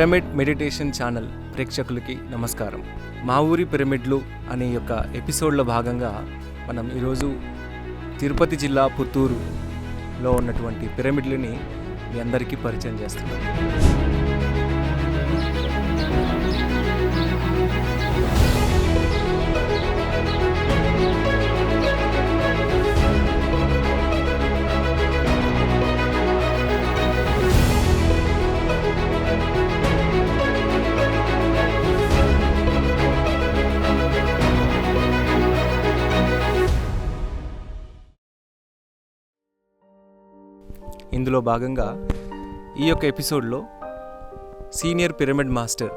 Pyramid meditation channel ప్రేక్షకులకి నమస్కారం. మా ఊరి పిరమిడ్లు అనే యొక్క ఎపిసోడ్లో భాగంగా మనం ఈరోజు తిరుపతి జిల్లా పుత్తూరులో ఉన్నటువంటి పిరమిడ్లని మీ అందరికీ పరిచయం చేస్తున్నాం. ఇందులో భాగంగా ఈ యొక్క ఎపిసోడ్లో senior pyramid master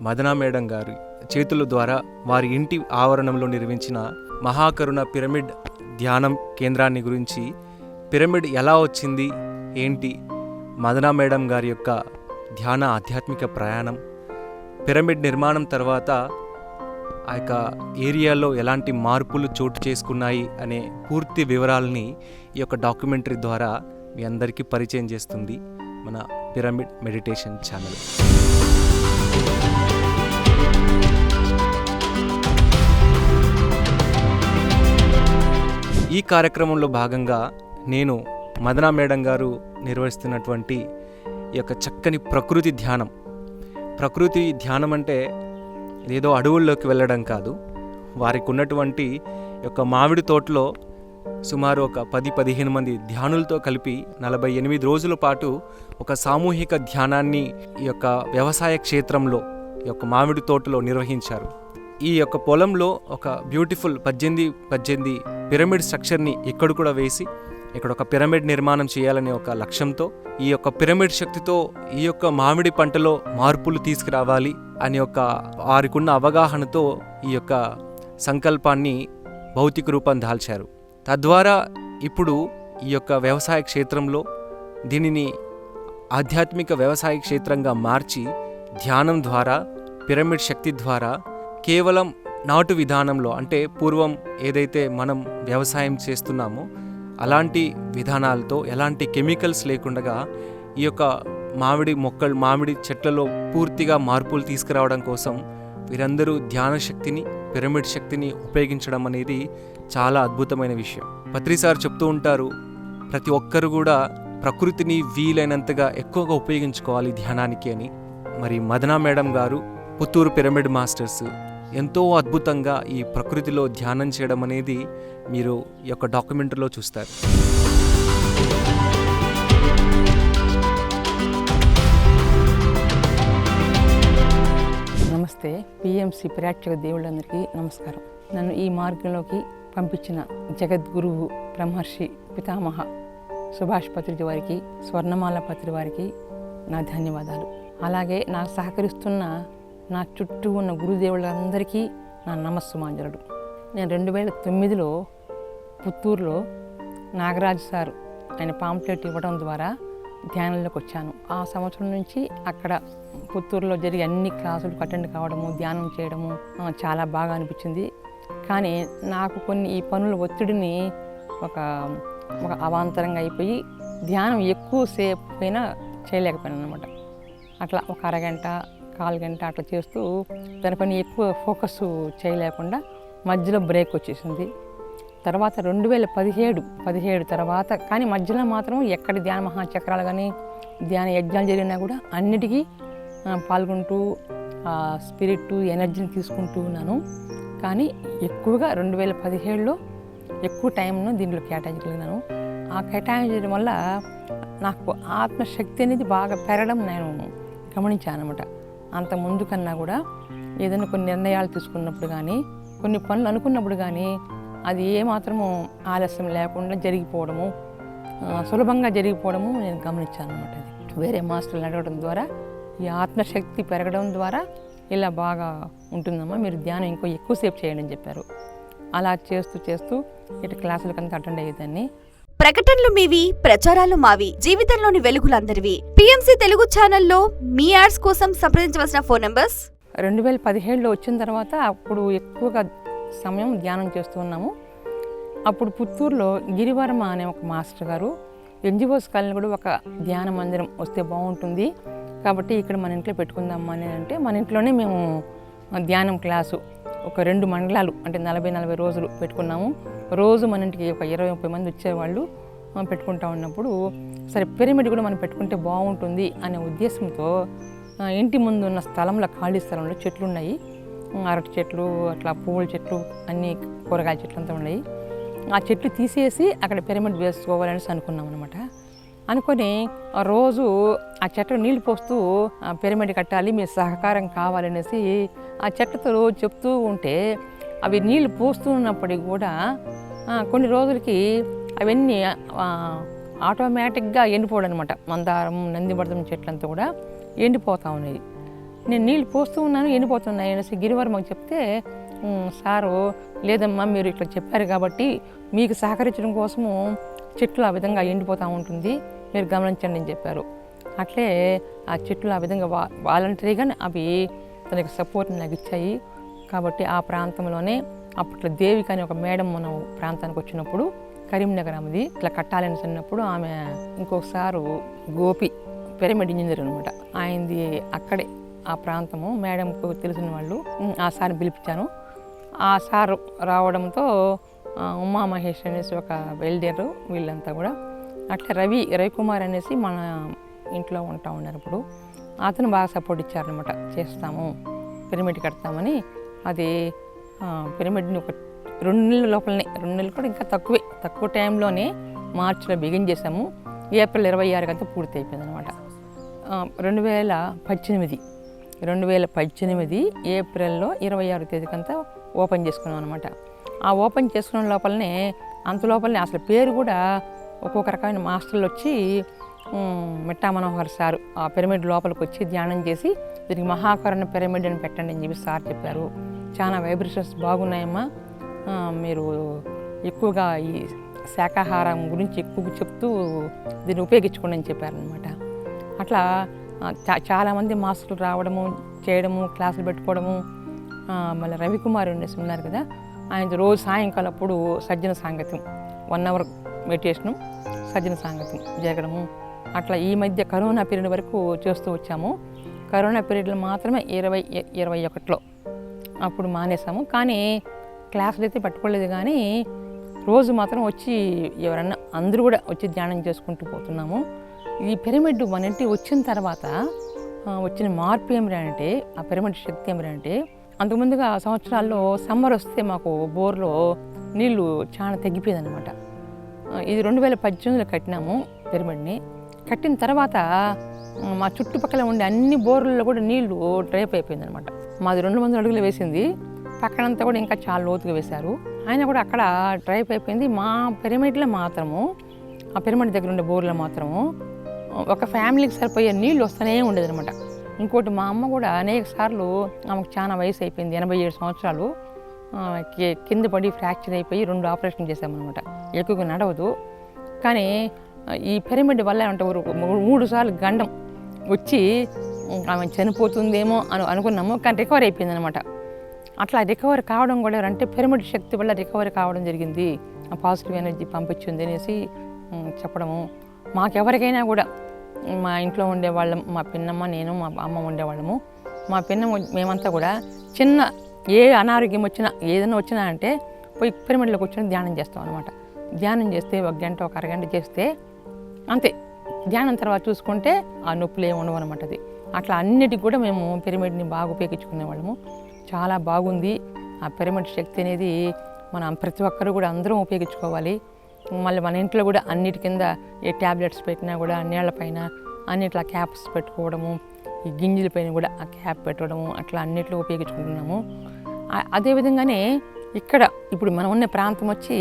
Madana madam గారి చేతుల ద్వారా వారి ఇంటి ఆవరణంలో నిర్మించిన మహాకరుణ పిరమిడ్ ధ్యానం కేంద్రాన్ని గురించి పిరమిడ్ ఎలా వచ్చింది ఏంటి మదనా మేడం గారి యొక్క ధ్యాన ఆధ్యాత్మిక ప్రయాణం పిరమిడ్ నిర్మాణం తర్వాత ఆ యొక్క ఏరియాలో ఎలాంటి మార్పులు చోటు చేసుకున్నాయి అనే పూర్తి వివరాలని ఈ యొక్క డాక్యుమెంటరీ ద్వారా మీ అందరికీ పరిచయం చేస్తుంది మన పిరమిడ్ మెడిటేషన్ ఛానల్. ఈ కార్యక్రమంలో భాగంగా నేను మదనా మేడం గారు నిర్వహిస్తున్నటువంటి ఈ యొక్క చక్కని ప్రకృతి ధ్యానం. ప్రకృతి ధ్యానం అంటే ఏదో అడవుల్లోకి వెళ్ళడం కాదు. వారికి ఉన్నటువంటి యొక్క మామిడి తోటలో సుమారు ఒక పది పదిహేను మంది ధ్యానులతో కలిపి నలభై ఎనిమిది రోజుల పాటు ఒక సామూహిక ధ్యానాన్ని ఈ యొక్క వ్యవసాయ క్షేత్రంలో ఈ యొక్క మామిడి తోటలో నిర్వహించారు. ఈ యొక్క పొలంలో ఒక బ్యూటిఫుల్ పద్దెనిమిది పద్దెనిమిది పిరమిడ్ స్ట్రక్చర్ని ఇక్కడ కూడా వేసి ఇక్కడ ఒక పిరమిడ్ నిర్మాణం చేయాలనే ఒక లక్ష్యంతో ఈ యొక్క పిరమిడ్ శక్తితో ఈ యొక్క మామిడి పంటలో మార్పులు తీసుకురావాలి అనే ఒక వారికున్న అవగాహనతో ఈ యొక్క సంకల్పాన్ని భౌతిక రూపం దాల్చారు. తద్వారా ఇప్పుడు ఈ యొక్క వ్యవసాయ క్షేత్రంలో దీనిని ఆధ్యాత్మిక వ్యవసాయ క్షేత్రంగా మార్చి ధ్యానం ద్వారా పిరమిడ్ శక్తి ద్వారా కేవలం నాటు విధానంలో అంటే పూర్వం ఏదైతే మనం వ్యవసాయం చేస్తున్నామో అలాంటి విధానాలతో ఎలాంటి కెమికల్స్ లేకుండా ఈ యొక్క మామిడి మొక్కలు మామిడి చెట్లలో పూర్తిగా మార్పులు తీసుకురావడం కోసం వీరందరూ ధ్యాన శక్తిని పిరమిడ్ శక్తిని ఉపయోగించడం అనేది చాలా అద్భుతమైన విషయం. పత్రిసారు చెప్తూ ఉంటారు ప్రతి ఒక్కరు కూడా ప్రకృతిని వీలైనంతగా ఎక్కువగా ఉపయోగించుకోవాలి ధ్యానానికి అని. మరి మదనా మేడం గారు పుత్తూరు పిరమిడ్ మాస్టర్స్ ఎంతో అద్భుతంగా ఈ ప్రకృతిలో ధ్యానం చేయడం అనేది మీరు ఈ యొక్క డాక్యుమెంటరీలో చూస్తారు. నమస్తే పిఎంసి ప్రేక్షక దేవుళ్ళందరికీ నమస్కారం. నన్ను ఈ మార్గంలోకి పంపించిన జగద్గురువు బ్రహ్మర్షి పితామహ సుభాష్ పత్రిక వారికి స్వర్ణమాల పత్రి వారికి నా ధన్యవాదాలు. అలాగే నాకు సహకరిస్తున్న నా చుట్టూ ఉన్న గురుదేవులందరికీ నా నమస్సుమాంజలుడు. నేను రెండు వేల తొమ్మిదిలో పుత్తూరులో నాగరాజు సారు ఆయన పాంప్లెట్ ఇవ్వడం ద్వారా ధ్యానంలోకి వచ్చాను ఆ సంవత్సరం నుంచి అక్కడ పుత్తూరులో జరిగే అన్ని క్లాసులు అటెండ్ కావడము ధ్యానం చేయడము చాలా బాగా అనిపించింది. కానీ నాకు కొన్ని ఈ పనుల ఒత్తిడిని ఒక ఒక అవాంతరంగా అయిపోయి ధ్యానం ఎక్కువసేపు అయినా చేయలేకపోయాను అనమాట అట్లా ఒక అరగంట కాలు గంట అట్లా చేస్తూ దానిపైన ఎక్కువ ఫోకస్ చేయలేకుండా మధ్యలో బ్రేక్ వచ్చేసింది. తర్వాత రెండు వేల పదిహేడు పదిహేడు తర్వాత కానీ మధ్యలో మాత్రం ఎక్కడ ధ్యాన మహాచక్రాలు కానీ ధ్యాన యజ్ఞాలు జరిగినా కూడా అన్నిటికీ పాల్గొంటూ స్పిరిట్ ఎనర్జీని తీసుకుంటూ ఉన్నాను. కానీ ఎక్కువగా రెండు వేల పదిహేడులో ఎక్కువ టైంను దీంట్లో కేటాయించగలిగినాను. ఆ కేటాయించడం వల్ల నాకు ఆత్మశక్తి అనేది బాగా పెరగడం నేను గమనించాను అనమాట అంత ముందు కన్నా కూడా ఏదైనా కొన్ని నిర్ణయాలు తీసుకున్నప్పుడు కానీ కొన్ని పనులు అనుకున్నప్పుడు కానీ అది ఏమాత్రము ఆలస్యం లేకుండా జరిగిపోవడము సులభంగా జరిగిపోవడము నేను గమనించాను అనమాట అది. వేరే మాస్టర్లు అడగడం ద్వారా ఈ ఆత్మశక్తి పెరగడం ద్వారా ఇలా బాగా ఉంటుందమ్మా మీరు ధ్యానం ఇంకో ఎక్కువసేపు చేయండి అని చెప్పారు. అలా చేస్తూ చేస్తూ ఇటు క్లాసులకంతా అటెండ్ అయ్యేదాన్ని ప్రకటనలు మీవి ప్రచారాలు మావి జీవితంలోని వెలుగులందరివి. పిఎంసి తెలుగు ఛానల్లో మీ యాడ్స్ కోసం సంప్రదించవలసిన ఫోన్ నంబర్స్? రెండు వేల పదిహేడులో వచ్చిన తర్వాత అప్పుడు ఎక్కువగా సమయం ధ్యానం చేస్తూ ఉన్నాము. అప్పుడు పుత్తూరులో గిరివర్మ అనే ఒక మాస్టర్ గారు ఎన్జిఓస్ కాలనీ కూడా ఒక ధ్యాన మందిరం వస్తే బాగుంటుంది. కాబట్టి ఇక్కడ మన ఇంట్లో పెట్టుకుందాం అని అంటే మన ఇంట్లోనే మేము ధ్యానం క్లాసు ఒక రెండు మండలాలు అంటే నలభై నలభై రోజులు పెట్టుకున్నాము. రోజు మన ఇంటికి ఒక ఇరవై ముప్పై మంది వచ్చేవాళ్ళు పెట్టుకుంటా ఉన్నప్పుడు సరే పిరమిడ్ కూడా మనం పెట్టుకుంటే బాగుంటుంది అనే ఉద్దేశంతో ఇంటి ముందు ఉన్న స్థలంలో ఖాళీ స్థలంలో చెట్లు ఉన్నాయి అరటి చెట్లు అట్లా పువ్వుల చెట్లు అన్ని కూరగాయల చెట్లు అంతా ఉన్నాయి. ఆ చెట్లు తీసేసి అక్కడ పిరమిడ్ వేసుకోవాలనేసి అనుకున్నాం అనమాట అనుకొని రోజు ఆ చెట్లు నీళ్ళు పోస్తూ పిరమిడ్ కట్టాలి మీ సహకారం కావాలనేసి ఆ చెట్లతో రోజు చెప్తూ ఉంటే అవి నీళ్ళు పోస్తూ ఉన్నప్పటికి కూడా కొన్ని రోజులకి అవన్నీ ఆటోమేటిక్గా ఎండిపోవడం అనమాట మందారం నందివర్ధం చెట్లంతా కూడా ఎండిపోతూ ఉన్నాయి. నేను నీళ్ళు పోస్తూ ఉన్నాను ఎండిపోతున్నాయి అనేసి గిరివారు మాకు చెప్తే సారు లేదమ్మా మీరు ఇట్లా చెప్పారు కాబట్టి మీకు సహకరించడం కోసము చెట్లు ఆ విధంగా ఎండిపోతూ ఉంటుంది. మీరు గమనించండి అని చెప్పారు. అట్లే ఆ చెట్లు ఆ విధంగా వా వాలంటరీగానే అవి తనకి సపోర్ట్ నాకు ఇచ్చాయి. కాబట్టి ఆ ప్రాంతంలోనే అప్పట్లో దేవిక అని ఒక మేడం మనం ప్రాంతానికి వచ్చినప్పుడు కరీంనగర్ ఆమెది ఇట్లా కట్టాలని చిన్నప్పుడు ఆమె ఇంకొకసారి గోపి పిరమిడ్ ఇంజనీర్ అనమాట ఆయనది అక్కడే ఆ ప్రాంతము. మేడంకు తెలిసిన వాళ్ళు ఆ సార్ని పిలిపించాను. ఆ సారు రావడంతో ఉమా మహేష్ అనేసి ఒక వెల్డర్ వీళ్ళంతా కూడా. అట్లా రవి రవికుమార్ అనేసి మన ఇంట్లో ఉంటా ఉన్నారు ఇప్పుడు. అతను బాగా సపోర్ట్ ఇచ్చారనమాట చేస్తాము పిరమిడ్ కడతామని. అది పిరమిడ్ని ఒక రెండు నెలల లోపలనే రెండు నెలలు కూడా ఇంకా తక్కువే. తక్కువ టైంలోనే మార్చిలో బిగిన్ చేసాము ఏప్రిల్ ఇరవై ఆరు కంతా పూర్తి అయిపోయింది అనమాట రెండు వేల పద్దెనిమిది రెండు వేల పద్దెనిమిది ఏప్రిల్లో ఇరవై ఆరు తేదీకంతా ఓపెన్ చేసుకున్నాం అనమాట ఆ ఓపెన్ చేసుకున్న లోపలనే అంత లోపలనే అసలు పేరు కూడా ఒక్కొక్క రకమైన మాస్టర్లు వచ్చి మిట్టా మనోహర్ సార్ ఆ పిరమిడ్ లోపలికి వచ్చి ధ్యానం చేసి దీనికి మహాకరణ పిరమిడ్ అని పెట్టండి అని చెప్పి సార్ చెప్పారు. చాలా వైబ్రేషన్స్ బాగున్నాయమ్మా. మీరు ఎక్కువగా ఈ శాకాహారం గురించి ఎక్కువగా చెప్తూ దీన్ని ఉపయోగించుకోండి అని చెప్పారనమాట అట్లా చాలామంది మాస్టర్లు రావడము చేయడము క్లాసులు పెట్టుకోవడము మళ్ళీ రవికుమార్ ఉండేసి ఉన్నారు కదా ఆయన రోజు సాయంకాలం అప్పుడు సజ్జన సాంగత్యం వన్ అవర్ మెడిటేషను సజ్జన సాంగత్యం జరగడము అట్లా ఈ మధ్య కరోనా పీరియడ్ వరకు చేస్తూ వచ్చాము. కరోనా పీరియడ్లో మాత్రమే ఇరవై ఇరవై ఒకటిలో అప్పుడు మానేసాము కానీ క్లాసులు అయితే పట్టుకోలేదు కానీ రోజు మాత్రం వచ్చి ఎవరన్నా అందరూ కూడా వచ్చి ధ్యానం చేసుకుంటూ పోతున్నాము. ఈ పిరమిడ్ మన ఇంటికి వచ్చిన తర్వాత వచ్చిన మార్పు ఏమిటంటే ఆ పిరమిడ్ శక్తి ఏమిటంటే అంతకుముందుగా సంవత్సరాల్లో సమ్మర్ వస్తే మాకు బోర్లో నీళ్ళు చాలా తగ్గిపోయేది అనమాట ఇది రెండు వేల పద్దెనిమిదిలో కట్టినాము పిరమిడ్ని. కట్టిన తర్వాత మా చుట్టుపక్కల ఉండే అన్ని బోర్లలో కూడా నీళ్ళు డ్రైప్ అయిపోయింది అనమాట మాది రెండు వందల అడుగులు వేసింది. పక్కనంతా కూడా ఇంకా చాలా లోతుగా వేశారు. ఆయన కూడా అక్కడ డ్రైప్ అయిపోయింది. మా పిరమిడ్లో మాత్రము ఆ పిరమిడ్ దగ్గర ఉండే బోర్లో మాత్రము ఒక ఫ్యామిలీకి సరిపోయే నీళ్ళు వస్తూనే ఉండేది అనమాట ఇంకోటి మా అమ్మ కూడా అనేక సార్లు ఆమెకు చాలా వయసు అయిపోయింది ఎనభై ఏడు సంవత్సరాలు. కింద పడి ఫ్రాక్చర్ అయిపోయి రెండు ఆపరేషన్ చేసామన్నమాట ఎక్కువగా నడవదు. కానీ ఈ పిరమిడ్ వల్ల అంటే ఒక మూడు సార్లు గండం వచ్చి ఆమె చనిపోతుందేమో అని అనుకున్నాము. కానీ రికవర్ అయిపోయింది అనమాట అట్లా రికవర్ కావడం కూడా అంటే పిరమిడ్ శక్తి వల్ల రికవరీ కావడం జరిగింది. పాజిటివ్ ఎనర్జీ పంపించింది అనేసి చెప్పడము. మాకెవరికైనా కూడా మా ఇంట్లో ఉండేవాళ్ళం మా పిన్నమ్మ నేను మా అమ్మ ఉండేవాళ్ళము. మా పిన్నమ్మ మేమంతా కూడా చిన్న ఏ అనారోగ్యం వచ్చినా ఏదైనా వచ్చినా అంటే పోయి పిరమిడ్లో కూర్చొని ధ్యానం చేస్తాం అనమాట ధ్యానం చేస్తే ఒక గంట ఒక అరగంట చేస్తే అంతే. ధ్యానం తర్వాత చూసుకుంటే ఆ నొప్పులు ఏమి ఉండవు అనమాట అది. అట్లా అన్నిటికి కూడా మేము పిరమిడ్ని బాగా ఉపయోగించుకునే వాళ్ళము చాలా బాగుంది. ఆ పిరమిడ్ శక్తి అనేది మనం ప్రతి ఒక్కరు కూడా అందరం ఉపయోగించుకోవాలి. మళ్ళీ మన ఇంట్లో కూడా అన్నిటి కింద ఏ ట్యాబ్లెట్స్ పెట్టినా కూడా నీళ్ళపైన అన్నిట్లా క్యాప్స్ పెట్టుకోవడము ఈ గింజల పైన కూడా ఆ క్యాప్ పెట్టడము అట్లా అన్నిట్లో ఉపయోగించుకుంటున్నాము. అదేవిధంగానే ఇక్కడ ఇప్పుడు మనం ఉన్న ప్రాంతం వచ్చి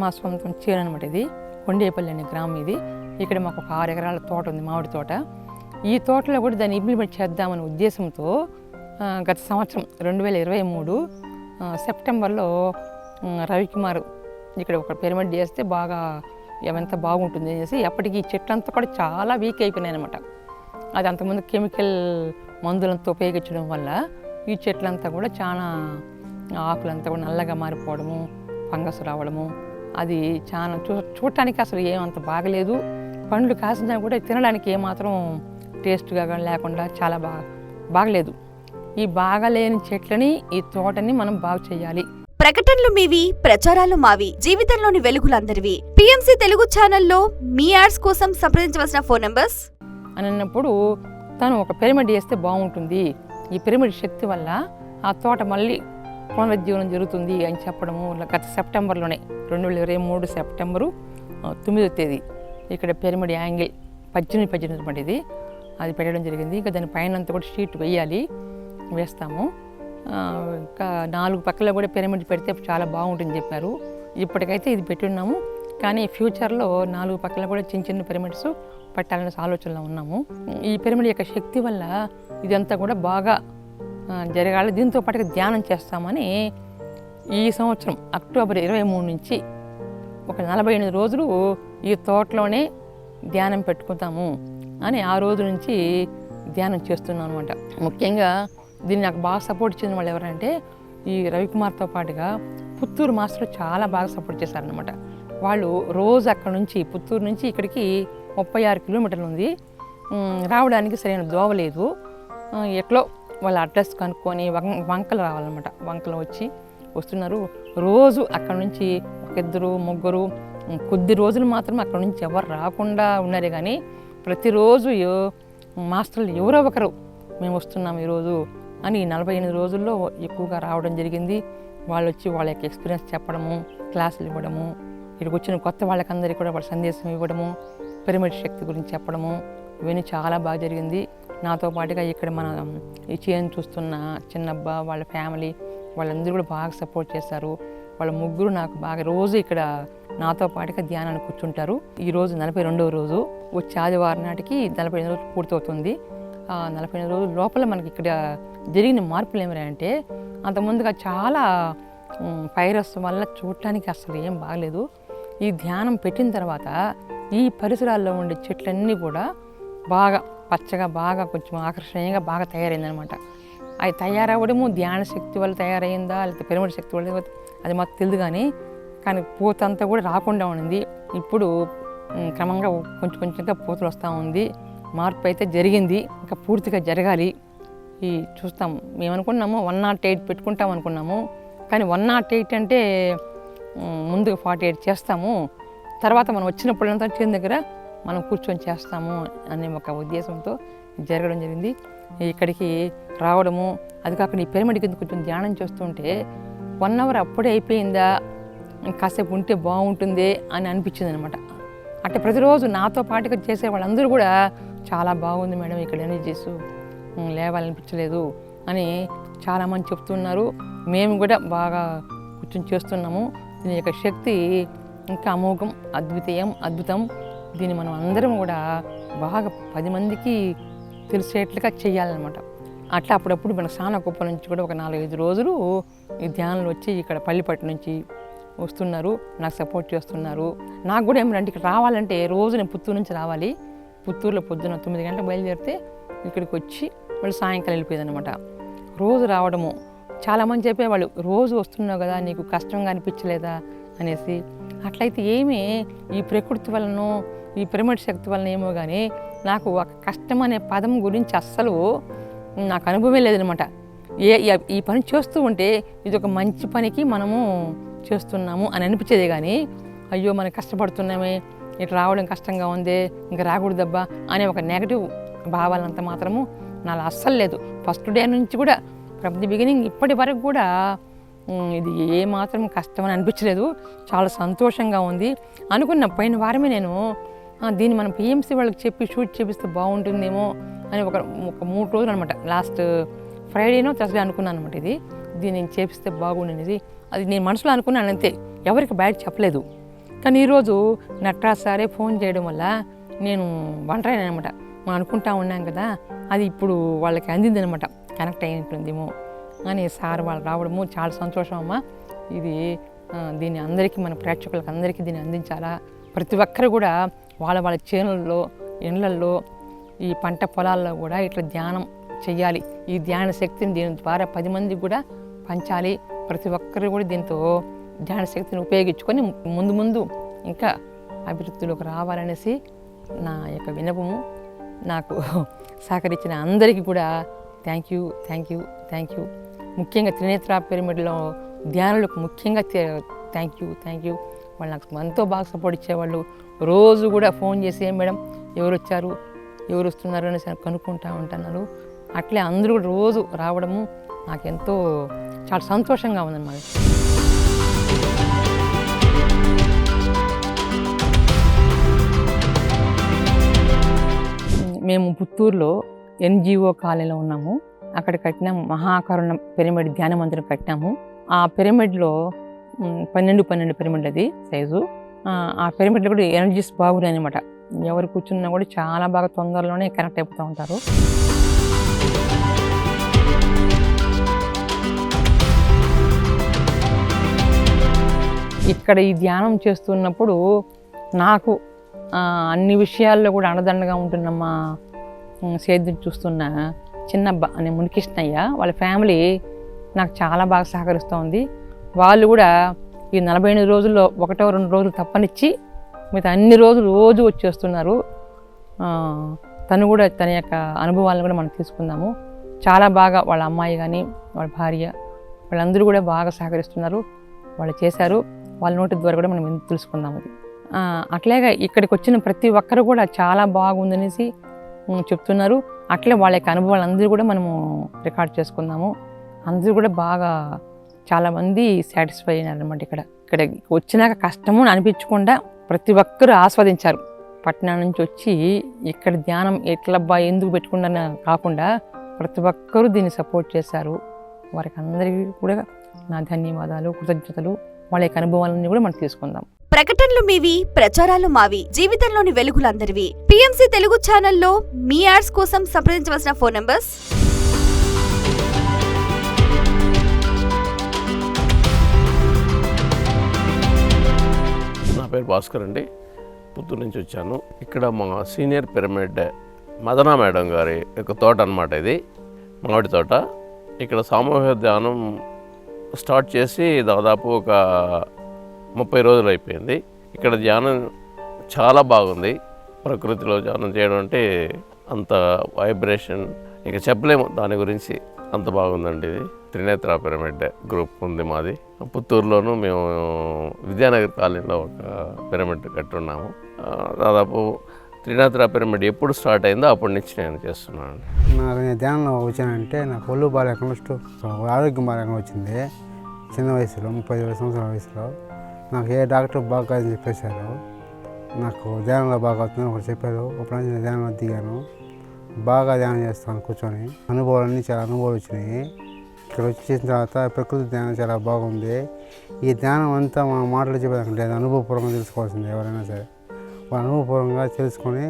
మా సొంతం చీర అనమాట ఇది కొండేపల్లి అనే గ్రామం ఇది. ఇక్కడ మాకు ఒక ఆరు ఎకరాల తోట ఉంది మామిడి తోట. ఈ తోటలో కూడా దాన్ని ఇంప్లిమెంట్ చేద్దామనే ఉద్దేశంతో గత సంవత్సరం రెండు వేల ఇరవై మూడు సెప్టెంబర్లో రవికుమార్ ఇక్కడ ఒక పిరమిడ్ చేస్తే బాగా ఎంత బాగుంటుంది అనేసి అప్పటికి ఈ చెట్లంతా కూడా చాలా వీక్ అయిపోయినాయి అనమాట అది అంతకుముందు కెమికల్ మందులంతా ఉపయోగించడం వల్ల ఈ చెట్లంతా కూడా చాలా ఆకులంతా కూడా నల్లగా మారిపోవడము ఫంగస్ రావడము అది చాలా చూ చూడటానికి అసలు ఏమంత బాగలేదు. పండ్లు కాసినా కూడా తినడానికి ఏమాత్రం టేస్ట్గా కానీ లేకుండా చాలా బాగా బాగలేదు. ఈ బాగలేని చెట్లని ఈ తోటని మనం బాగు చేయాలి. ప్రకటనలు మీవి ప్రచారాలు మావి జీవితంలోని వెలుగులందరివి. పిఎంసి తెలుగు ఛానల్లో మీ యాడ్స్ కోసం సంప్రదించవలసిన ఫోన్ నంబర్స్? అని అన్నప్పుడు తను ఒక పిరమిడ్ చేస్తే బాగుంటుంది. ఈ పిరమిడ్ శక్తి వల్ల ఆ తోట మళ్ళీ పునరుజ్జీవనం జరుగుతుంది అని చెప్పడము గత సెప్టెంబర్లోనే రెండు వేల ఇరవై మూడు సెప్టెంబరు తొమ్మిదో తేదీ ఇక్కడ పిరమిడ్ యాంగిల్ పద్దెనిమిది పద్దెనిమిది అది పెట్టడం జరిగింది. ఇంకా దాని పైన అంతా కూడా షీట్ వేయాలి. వేస్తాము. నాలుగు పక్కల కూడా పిరమిడ్ పెడితే చాలా బాగుంటుంది చెప్పారు. ఇప్పటికైతే ఇది పెట్టున్నాము. కానీ ఫ్యూచర్లో నాలుగు పక్కల కూడా చిన్న చిన్న పిరమిడ్స్ పెట్టాలనే ఆలోచనలో ఉన్నాము. ఈ పిరమిడ్ యొక్క శక్తి వల్ల ఇదంతా కూడా బాగా జరగాలి. దీంతో పాటుగా ధ్యానం చేస్తామని ఈ సంవత్సరం అక్టోబర్ ఇరవై మూడు నుంచి ఒక నలభై ఎనిమిది రోజులు ఈ తోటలోనే ధ్యానం పెట్టుకుంటాము అని ఆ రోజు నుంచి ధ్యానం చేస్తున్నాను అనమాట ముఖ్యంగా దీన్ని నాకు బాగా సపోర్ట్ ఇచ్చిన వాళ్ళు ఎవరంటే ఈ రవికుమార్తో పాటుగా పుత్తూరు మాస్టర్ చాలా బాగా సపోర్ట్ చేశారనమాట వాళ్ళు రోజు అక్కడ నుంచి పుత్తూరు నుంచి ఇక్కడికి ముప్పై ఆరు కిలోమీటర్లు ఉంది. రావడానికి సరైన దోవ లేదు. ఎట్లో వాళ్ళ అడ్రస్ కనుక్కొని వం- వంకలు రావాలన్నమాట. వంకలు వచ్చి వస్తున్నారు. రోజు అక్కడ నుంచి ఒక ఇద్దరు ముగ్గురు కొద్ది రోజులు మాత్రం అక్కడ నుంచి ఎవరు రాకుండా ఉన్నారే కానీ ప్రతిరోజు మాస్టర్లు ఎవరో ఒకరు మేము వస్తున్నాం ఈరోజు అని నలభై ఎనిమిది రోజుల్లో ఎక్కువగా రావడం జరిగింది. వాళ్ళు వచ్చి వాళ్ళ యొక్క ఎక్స్పీరియన్స్ చెప్పడము క్లాసులు ఇవ్వడము ఇక్కడికి వచ్చిన కొత్త వాళ్ళకందరికీ కూడా వాళ్ళ సందేశం ఇవ్వడము పిరమిడ్ శక్తి గురించి చెప్పడము ఇవన్నీ చాలా బాగా జరిగింది. నాతో పాటుగా ఇక్కడ మన ఈ చేను చూస్తున్న చిన్నబ్బా వాళ్ళ ఫ్యామిలీ వాళ్ళందరూ కూడా బాగా సపోర్ట్ చేశారు. వాళ్ళ ముగ్గురు నాకు బాగా రోజు ఇక్కడ నాతో పాటుగా ధ్యానాన్ని కూర్చుంటారు. ఈ రోజు నలభై రెండవ రోజు. వచ్చే ఆదివారం నాటికి నలభై ఎనిమిది రోజులు పూర్తవుతుంది. నలభై ఎనిమిది రోజుల లోపల మనకి ఇక్కడ జరిగిన మార్పులు ఏమిటంటే అంతకుముందుగా చాలా వైరస్ వల్ల చూడటానికి అసలు ఏం బాగలేదు. ఈ ధ్యానం పెట్టిన తర్వాత ఈ పరిసరాల్లో ఉండే చెట్లన్నీ కూడా బాగా పచ్చగా బాగా కొంచెం ఆకర్షణీయంగా బాగా తయారైందనమాట. అది తయారవ్వడము ధ్యాన శక్తి వల్ల తయారైందా లేకపోతే పిరమిడ్ శక్తి వల్ల అది మాకు తెలియదు కానీ కానీ పూత అంతా కూడా రాకుండా ఉండింది. ఇప్పుడు క్రమంగా కొంచెం కొంచెంగా పూతలు వస్తూ ఉంది. మార్పు అయితే జరిగింది. ఇంకా పూర్తిగా జరగాలి. ఈ చూస్తాం. మేము అనుకున్నాము వన్ నాట్ ఎయిట్ పెట్టుకుంటాం అనుకున్నాము కానీ వన్ నాట్ ఎయిట్ అంటే ముందుగా ఫార్టీ ఎయిట్ చేస్తాము. తర్వాత మనం వచ్చినప్పుడంతా చేను దగ్గర మనం కూర్చొని చేస్తాము అనే ఒక ఉద్దేశంతో జరగడం జరిగింది. ఇక్కడికి రావడము అది కాకుండా ఈ పిరమిడ్ కింద కొంచెం ధ్యానం చేస్తుంటే వన్ అవర్ అప్పుడే అయిపోయిందా? కాసేపు ఉంటే బాగుంటుంది అని అనిపించింది అనమాట అంటే ప్రతిరోజు నాతో పాటుగా చేసే వాళ్ళందరూ కూడా చాలా బాగుంది మేడం ఇక్కడ ఎనర్జీస్ లేవాలనిపించలేదు అని చాలామంది చెప్తున్నారు. మేము కూడా బాగా కూర్చొని చేస్తున్నాము. దీని యొక్క శక్తి ఇంకా అమోఘం అద్వితీయం అద్భుతం. దీన్ని మనం అందరం కూడా బాగా పది మందికి తెలిసేట్లుగా చేయాలన్నమాట. అట్లా అప్పుడప్పుడు మన సానకుప్ప నుంచి కూడా ఒక నాలుగైదు రోజులు ఈ ధ్యానంలో వచ్చి ఇక్కడ పల్లిపట్టు నుంచి వస్తున్నారు. నాకు సపోర్ట్ చేస్తున్నారు. నాకు కూడా ఏమంటే ఇక్కడ రావాలంటే రోజు నేను పుత్తూరు నుంచి రావాలి. పుత్తూరులో పొద్దున తొమ్మిది గంటలకు బయలుదేరితే ఇక్కడికి వచ్చి వాళ్ళు సాయంకాలం వెళ్ళిపోయేదన్నమాట. రోజు రావడము. చాలామంది చెప్పేవాళ్ళు రోజు వస్తున్నావు కదా నీకు కష్టంగా అనిపించలేదా? అనేసి. అట్లయితే ఏమీ ఈ ప్రకృతి వలనో ఈ పిరమిడ్ శక్తి వలన ఏమో కానీ నాకు ఒక కష్టం అనే పదం గురించి అస్సలు నాకు అనుభవం లేదనమాట ఏ ఈ- ఈ పని చేస్తూ ఉంటే ఇది ఒక మంచి పనికి మనము చేస్తున్నాము అని అనిపించేదే కానీ అయ్యో మనం కష్టపడుతున్నామే ఇటు రావడం కష్టంగా ఉంది ఇంకా రాకూడదబ్బా అనే ఒక నెగటివ్ భావాలంత మాత్రము నాలో అస్సలు లేదు. ఫస్ట్ డే నుంచి కూడా ఫ్రమ్ ది బిగినింగ్ ఇప్పటి వరకు కూడా ఇది ఏ మాత్రం కష్టమని అనిపించలేదు. చాలా సంతోషంగా ఉంది. అనుకున్న పోయిన వారమే నేను దీన్ని మనం పిఎంసీ వాళ్ళకి చెప్పి షూట్ చేపిస్తే బాగుంటుందేమో అని ఒక ఒక మూడు రోజులు అనమాట లాస్ట్ ఫ్రైడేనో థర్స్డే అనుకున్నాను అనమాట ఇది. దీన్ని నేను చేపిస్తే బాగుండేది అది నేను మనసులో అనుకున్నాను అంతే. ఎవరికి బయట చెప్పలేదు. కానీ ఈరోజు నట్రాజ్ సారే ఫోన్ చేయడం వల్ల నేను వంటరైన అనమాట మనం అనుకుంటా ఉన్నాం కదా అది ఇప్పుడు వాళ్ళకి అందిందనమాట కనెక్ట్ అయినట్టుందేమో అని సార్ వాళ్ళు రావడము చాలా సంతోషం అమ్మా. ఇది దీన్ని అందరికీ మన ప్రేక్షకులకు అందరికీ దీన్ని అందించాలా? ప్రతి ఒక్కరు కూడా వాళ్ళ వాళ్ళ చేనుల్లో ఇండ్లల్లో ఈ పంట పొలాల్లో కూడా ఇట్లా ధ్యానం చేయాలి ఈ ధ్యాన శక్తిని దీని ద్వారా పది మందికి కూడా పంచాలి. ప్రతి ఒక్కరు కూడా దీంతో ధ్యానశక్తిని ఉపయోగించుకొని ముందు ముందు ఇంకా అభివృద్ధిలోకి రావాలనేసి నా యొక్క వినపము. నాకు సహకరించిన అందరికీ కూడా thank you thank you thank you ముఖ్యంగా త్రినేత్ర పిరమిడ్లో ధ్యానులకు ముఖ్యంగా థ్యాంక్ యూ థ్యాంక్ యూ వాళ్ళు నాకు ఎంతో బాగా సపోర్ట్ ఇచ్చేవాళ్ళు. రోజు కూడా ఫోన్ చేసి ఏం మేడం ఎవరు వచ్చారు ఎవరు వస్తున్నారు అనేసి కనుక్కుంటా ఉంటున్నారు. అట్లే అందరూ కూడా రోజు రావడము నాకెంతో చాలా సంతోషంగా ఉందన్నమాట. మేము పుత్తూరులో ఎన్జిఓ కాలనీలో ఉన్నాము. అక్కడ కట్టిన మహాకరుణ పిరమిడ్ ధ్యాన మందిరం కట్టినాము ఆ పిరమిడ్లో పన్నెండు పన్నెండు పిరమిడ్ అది సైజు. ఆ, ఆ పిరమిడ్లో కూడా ఎనర్జీస్ బాగున్నాయి అనమాట ఎవరు కూర్చున్నా కూడా చాలా బాగా తొందరలోనే కనెక్ట్ అయిపోతూ ఉంటారు. ఇక్కడ ఈ ధ్యానం చేస్తున్నప్పుడు నాకు అన్ని విషయాల్లో కూడా అండదండగా ఉంటున్న మా సేద్యం చూస్తున్న చిన్నబ్బ అనే మునికృష్ణయ్య వాళ్ళ ఫ్యామిలీ నాకు చాలా బాగా సహకరిస్తూ ఉంది. వాళ్ళు కూడా ఈ నలభై ఎనిమిది రోజుల్లో ఒకటో రెండు రోజులు తప్పనిచ్చి మిగతా అన్ని రోజులు రోజు వచ్చేస్తున్నారు. తను కూడా తన యొక్క అనుభవాలను కూడా మనం తీసుకుందాము. చాలా బాగా వాళ్ళ అమ్మాయి కానీ వాళ్ళ భార్య వాళ్ళందరూ కూడా బాగా సహకరిస్తున్నారు. వాళ్ళు చేశారు. వాళ్ళ నోటి ద్వారా కూడా మనం తెలుసుకుందాం అది. అట్లాగే ఇక్కడికి వచ్చిన ప్రతి ఒక్కరు కూడా చాలా బాగుందనేసి చెప్తున్నారు. అట్లే వాళ్ళ యొక్క అనుభవాలు అందరూ కూడా మనము రికార్డ్ చేసుకుందాము. అందరూ కూడా బాగా చాలామంది సాటిస్ఫై అయినారు అనమాట ఇక్కడ. ఇక్కడ వచ్చినాక కష్టము అని అనిపించకుండా ప్రతి ఒక్కరూ ఆస్వాదించారు. పట్టణం నుంచి వచ్చి ఇక్కడ ధ్యానం ఎట్లబ్బా ఎందుకు పెట్టుకున్నా కాకుండా ప్రతి ఒక్కరూ దీన్ని సపోర్ట్ చేశారు. వారికి అందరికీ కూడా నా ధన్యవాదాలు కృతజ్ఞతలు. వాళ్ళ యొక్క అనుభవాలన్నీ కూడా మనం తీసుకుందాం. ప్రకటనలు మీవి ప్రచారాలు మావి జీవితంలోని వెలుగులందరివి. పిఎంసి తెలుగు ఛానల్లో మీ యాడ్స్ కోసం సంప్రదించవలసిన ఫోన్ నంబర్స్? నా పేరు భాస్కర్ అండి. పుత్తూరు నుంచి వచ్చాను. ఇక్కడ మా సీనియర్ పిరమిడ్ మదనా మేడం గారి యొక్క తోట అనమాట ఇది. మామిడి తోట. ఇక్కడ సామూహిక ధ్యానం స్టార్ట్ చేసి దాదాపు ఒక ముప్పై రోజులు అయిపోయింది. ఇక్కడ ధ్యానం చాలా బాగుంది. ప్రకృతిలో ధ్యానం చేయడం అంటే అంత వైబ్రేషన్ ఇక చెప్పలేము దాని గురించి. అంత బాగుందండి ఇది. త్రినేత్ర పిరమిడ్ గ్రూప్ ఉంది మాది. పుత్తూరులోను మేము విద్యానగర్ కాలనీలో ఒక పిరమిడ్ కట్టున్నాము. దాదాపు త్రినేత్ర పిరమిడ్ ఎప్పుడు స్టార్ట్ అయిందో అప్పటి నుంచి నేను చేస్తున్నాను. నాకు నేను ధ్యానంలో వచ్చానంటే నాకు ఒళ్ళు బాగాలేకుండా ఆరోగ్యం బాగాలేకుండా వచ్చింది. చిన్న వయసులో ముప్పై సంవత్సరాల వయసులో నాకు ఏ డాక్టర్ బాగా అని చెప్పేశారు. నాకు ధ్యానంలో బాగా అవుతుందని ఒకటి చెప్పారు. అప్పుడు నుంచి నేను ధ్యానంలో దిగాను. బాగా ధ్యానం చేస్తాను కూర్చొని. అనుభవాలన్నీ చాలా అనుభవాలు వచ్చినాయి. ఇక్కడ వచ్చేసిన తర్వాత ప్రకృతి ధ్యానం చాలా బాగుంది. ఈ ధ్యానం అంతా మన మాటలు చెప్పడానికి లేదు. అనుభవపూర్వకంగా తెలుసుకోవాల్సింది ఎవరైనా సరే. అనుభవపూర్వంగా తెలుసుకొని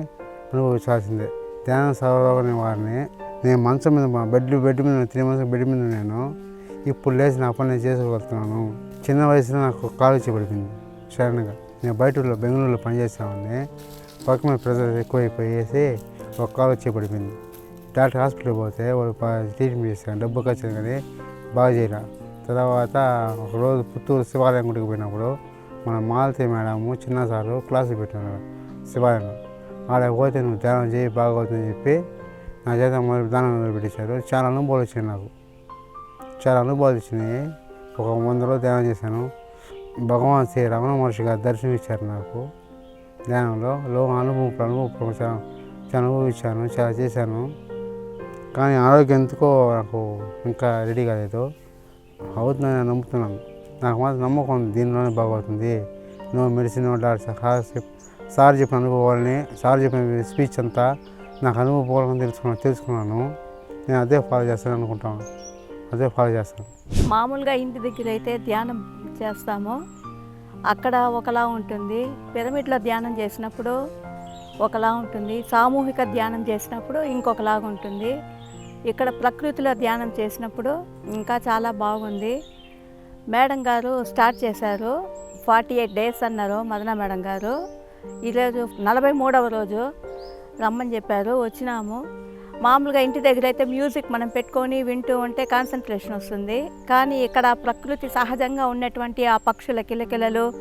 అనుభవించాల్సిందే ధ్యానం సర్వరోగ వారిని నేను మంచం మీద మా బెడ్ బెడ్ మీద త్రీ మంత్స్ బెడ్ మీద నేను ఇప్పుడు లేచి నా పని నేను చేసుకోగలుగుతున్నాను. చిన్న వయసులో నాకు కాలు చేయబడిపోయింది సడన్గా నేను బయటలో బెంగళూరులో పనిచేస్తామని పక్క మీద ప్రెజర్ ఎక్కువైపోయేసి ఒక కాలు చేయబడిపోయింది డాక్టర్ హాస్పిటల్కి పోతే వాళ్ళు ట్రీట్మెంట్ చేశారు డబ్బు ఖర్చు కానీ బాగా చేయరా తర్వాత ఒకరోజు పుత్తూరు శివాలయం గుడికి పోయినప్పుడు మన మాలతి మేడము చిన్న సారు క్లాసులు పెట్టాను శివాలయంలో ఆడ పోతే నువ్వు ధ్యానం చేయి బాగవుతుందని చెప్పి నా చేత మొదలు దానం మొదలు పెట్టించారు చాలా అనుభవాలు వచ్చాయి నాకు. చాలా అనుభవాలు వచ్చినాయి. ఒక వంద రోజులు ధ్యానం చేశాను. భగవాన్ శ్రీ రమణ మహర్షి గారు దర్శనం ఇచ్చారు నాకు. ధ్యానంలో లో అనుభవం అనుభవం చాలా చాలా అనుభవించాను చాలా చేశాను. కానీ ఆరోగ్యం ఎందుకో నాకు ఇంకా రెడీ కాలేదు. అవుతుందని నేను నమ్ముతున్నాను. నాకు మాత్రం నమ్మకం దీనిలోనే బాగవుతుంది no medicine no doctor sir sir చెప్పిన అనుభవాలని సార్ చెప్పిన స్పీచ్ అంతా నాకు అనుభవపూర్వకంగా తెలుసుకున్నాను తెలుసుకున్నాను. నేను అదే ఫాలో చేస్తాను అనుకుంటాను అదే ఫాలో చేస్తాను. మామూలుగా ఇంటి దగ్గర అయితే ధ్యానం చేస్తాము. అక్కడ ఒకలా ఉంటుంది. పిరమిడ్లో ధ్యానం చేసినప్పుడు ఒకలా ఉంటుంది. సామూహిక ధ్యానం చేసినప్పుడు ఇంకొకలాగా ఉంటుంది. ఇక్కడ ప్రకృతిలో ధ్యానం చేసినప్పుడు ఇంకా చాలా బాగుంది. మేడం గారు స్టార్ట్ చేశారు. ఫార్టీ ఎయిట్ డేస్ అన్నారు మదన మేడం గారు. ఈరోజు నలభై మూడవ రోజు రమ్మని చెప్పారు. వచ్చినాము. మామూలుగా ఇంటి దగ్గర అయితే మ్యూజిక్ మనం పెట్టుకొని వింటూ ఉంటే కాన్సన్ట్రేషన్ వస్తుంది. కానీ ఇక్కడ ప్రకృతి సహజంగా ఉన్నటువంటి ఆ పక్షుల కిలకిలలు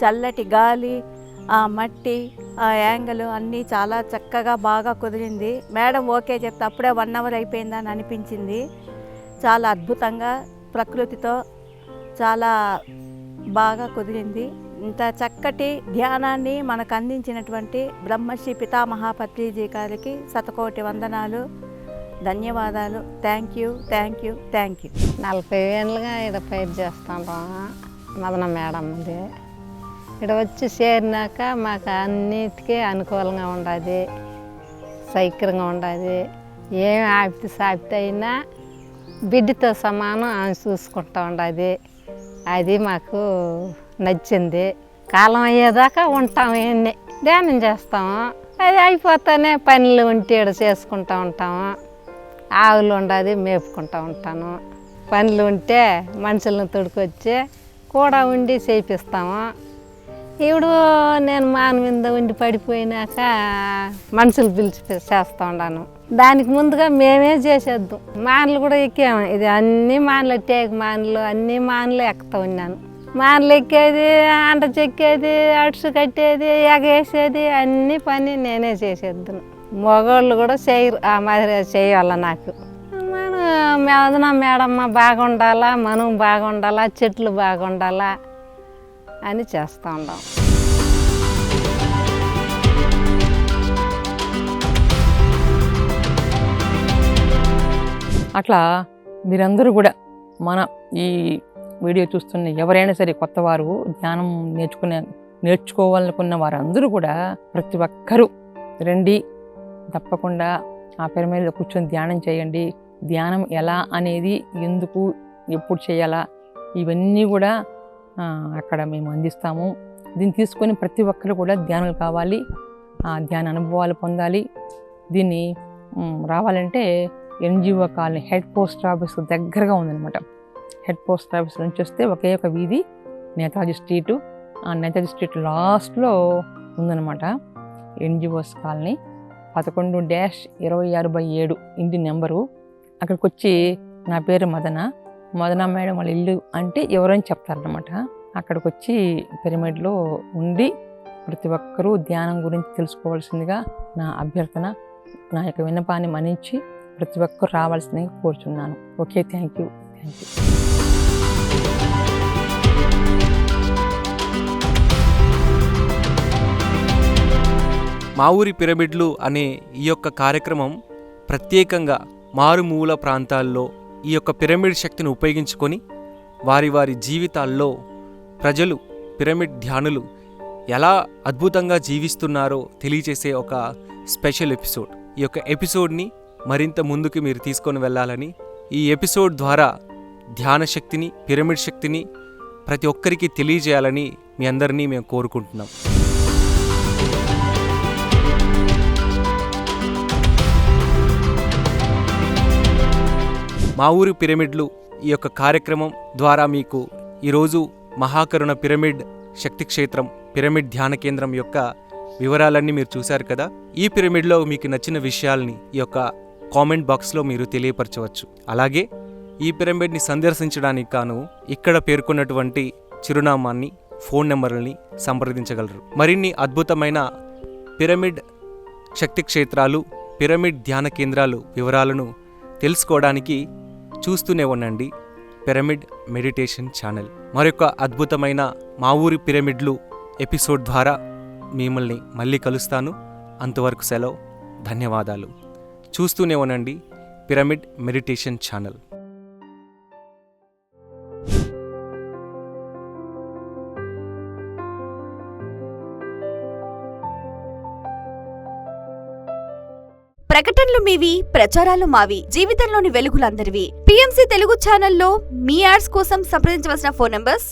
చల్లటి గాలి ఆ మట్టి ఆ యాంగిల్ అన్నీ చాలా చక్కగా బాగా కుదిరింది. మేడం ఓకే చెప్తే అప్పుడే వన్ అవర్ అయిపోయిందని అనిపించింది. చాలా అద్భుతంగా ప్రకృతితో చాలా బాగా కుదిరింది. ఇంత చక్కటి ధ్యానాన్ని మనకు అందించినటువంటి బ్రహ్మశ్రీ పితామహాపత్రిజీ గారికి శతకోటి వందనాలు ధన్యవాదాలు. Thank you thank you thank you నలభై ఏళ్ళుగా ఇక్కడ పైరు చేస్తాం మదన మేడమ్మది ఇక్కడ వచ్చి చేరినాక మాకు అన్నిటికీ అనుకూలంగా ఉండదు సౌకర్యంగా ఉండదు. ఏం ఆపితే సాపితే అయినా బిడ్డతో సమానం ఆమె చూసుకుంటా ఉండదు. అది మాకు నచ్చింది. కాలం అయ్యేదాకా ఉంటాం ఇవన్నీ. ధ్యానం చేస్తాము. అది అయిపోతానే పనులు ఉంటే ఈడ చేసుకుంటా ఉంటాము. ఆవులు ఉండదు మేపుకుంటూ ఉంటాను. పనులు ఉంటే మనుషులను తొడుకొచ్చి కూడా ఉండి చేపిస్తాము. ఇప్పుడు నేను మాన మీద ఉండి పడిపోయినాక మనుషులు పిలిచి చేస్తూ ఉన్నాను దానికి ముందుగా మేమే చేసేద్దాం. మానలు కూడా ఎక్కాము. ఇది అన్ని మానలు టేక్ మానలు అన్ని మానలు ఎక్కుతా ఉన్నాను. మానలు ఎక్కేది అంట చెక్కేది అడుసు కట్టేది ఎగేసేది అన్ని పని నేనే చేసేద్దాను. మగవాళ్ళు కూడా చేయరు. ఆ మాదిరి చేయాల నాకు. మన మేదన మేడమ్మ బాగుండాలా మనం బాగుండాలా చెట్లు బాగుండాలా అని చేస్తూ ఉండాం. అట్లా మీరందరూ కూడా మన ఈ వీడియో చూస్తున్న ఎవరైనా సరే కొత్త వారు ధ్యానం నేర్చుకునే నేర్చుకోవాలనుకున్న వారందరూ కూడా ప్రతి ఒక్కరూ రండి. తప్పకుండా ఆ పిరమిడ్లో కూర్చొని ధ్యానం చేయండి. ధ్యానం ఎలా అనేది ఎందుకు ఎప్పుడు చేయాలా ఇవన్నీ కూడా అక్కడ మేము అందిస్తాము. దీన్ని తీసుకొని ప్రతి ఒక్కరు కూడా ధ్యానాలు కావాలి. ఆ ధ్యాన అనుభవాలు పొందాలి. దీన్ని రావాలంటే NGO colony head post office దగ్గరగా ఉందన్నమాట. హెడ్ పోస్ట్ ఆఫీస్ నుంచి వస్తే ఒకే ఒక వీధి నేతాజీ స్ట్రీటు. ఆ నేతాజీ స్ట్రీట్ లాస్ట్లో ఉందన్నమాట. ఎన్జిఓస్ కాలనీ పదకొండు డ్యాష్ ఇరవై ఆరు బై ఏడు ఇంటి నెంబరు. అక్కడికి వచ్చి నా పేరు మదన. మదన మేడం వాళ్ళ ఇల్లు అంటే ఎవరని చెప్తారనమాట అక్కడికి వచ్చి పిరమిడ్లో ఉండి ప్రతి ఒక్కరూ ధ్యానం గురించి తెలుసుకోవాల్సిందిగా నా అభ్యర్థన నా యొక్క విన్నపాన్ని మన్నించి ప్రతి ఒక్కరు రావాల్సిందని కోరుచున్నాను. Okay thank you. Thank you. మా ఊరి పిరమిడ్లు అనే ఈ యొక్క కార్యక్రమం ప్రత్యేకంగా మారుమూల ప్రాంతాల్లో ఈ యొక్క పిరమిడ్ శక్తిని ఉపయోగించుకొని వారి వారి జీవితాల్లో ప్రజలు పిరమిడ్ ధ్యానులు ఎలా అద్భుతంగా జీవిస్తున్నారో తెలియజేసే ఒక స్పెషల్ ఎపిసోడ్. ఈ యొక్క ఎపిసోడ్ని మరింత ముందుకు మీరు తీసుకొని వెళ్ళాలని ఈ ఎపిసోడ్ ద్వారా ధ్యాన శక్తిని పిరమిడ్ శక్తిని ప్రతి ఒక్కరికి తెలియజేయాలని మీ అందరినీ మేము కోరుకుంటున్నాం. మా ఊరి పిరమిడ్లు ఈ యొక్క కార్యక్రమం ద్వారా మీకు ఈరోజు మహాకరుణ పిరమిడ్ శక్తి క్షేత్రం పిరమిడ్ ధ్యాన కేంద్రం యొక్క వివరాలన్నీ మీరు చూశారు కదా? ఈ పిరమిడ్లో మీకు నచ్చిన విషయాల్ని ఈ యొక్క కామెంట్ బాక్స్లో మీరు తెలియపరచవచ్చు. అలాగే ఈ పిరమిడ్ని సందర్శించడానికి గాను ఇక్కడ పేర్కొన్నటువంటి చిరునామాన్ని ఫోన్ నెంబర్ని సంప్రదించగలరు. మరిన్ని అద్భుతమైన పిరమిడ్ శక్తి క్షేత్రాలు పిరమిడ్ ధ్యాన కేంద్రాలు వివరాలను తెలుసుకోవడానికి చూస్తూనే ఉండండి పిరమిడ్ మెడిటేషన్ ఛానల్. మరొక అద్భుతమైన మా ఊరి పిరమిడ్లు ఎపిసోడ్ ద్వారా మిమ్మల్ని మళ్ళీ కలుస్తాను. అంతవరకు సెలవు. ధన్యవాదాలు. చూస్తూనే ఉండండి. Pyramid meditation channel. ప్రకటనలు మీవి ప్రచారాలు మావి జీవితంలోని వెలుగులందరివి. పిఎంసి తెలుగు ఛానల్లో మీ యాడ్స్ కోసం సంప్రదించవలసిన ఫోన్ నంబర్స్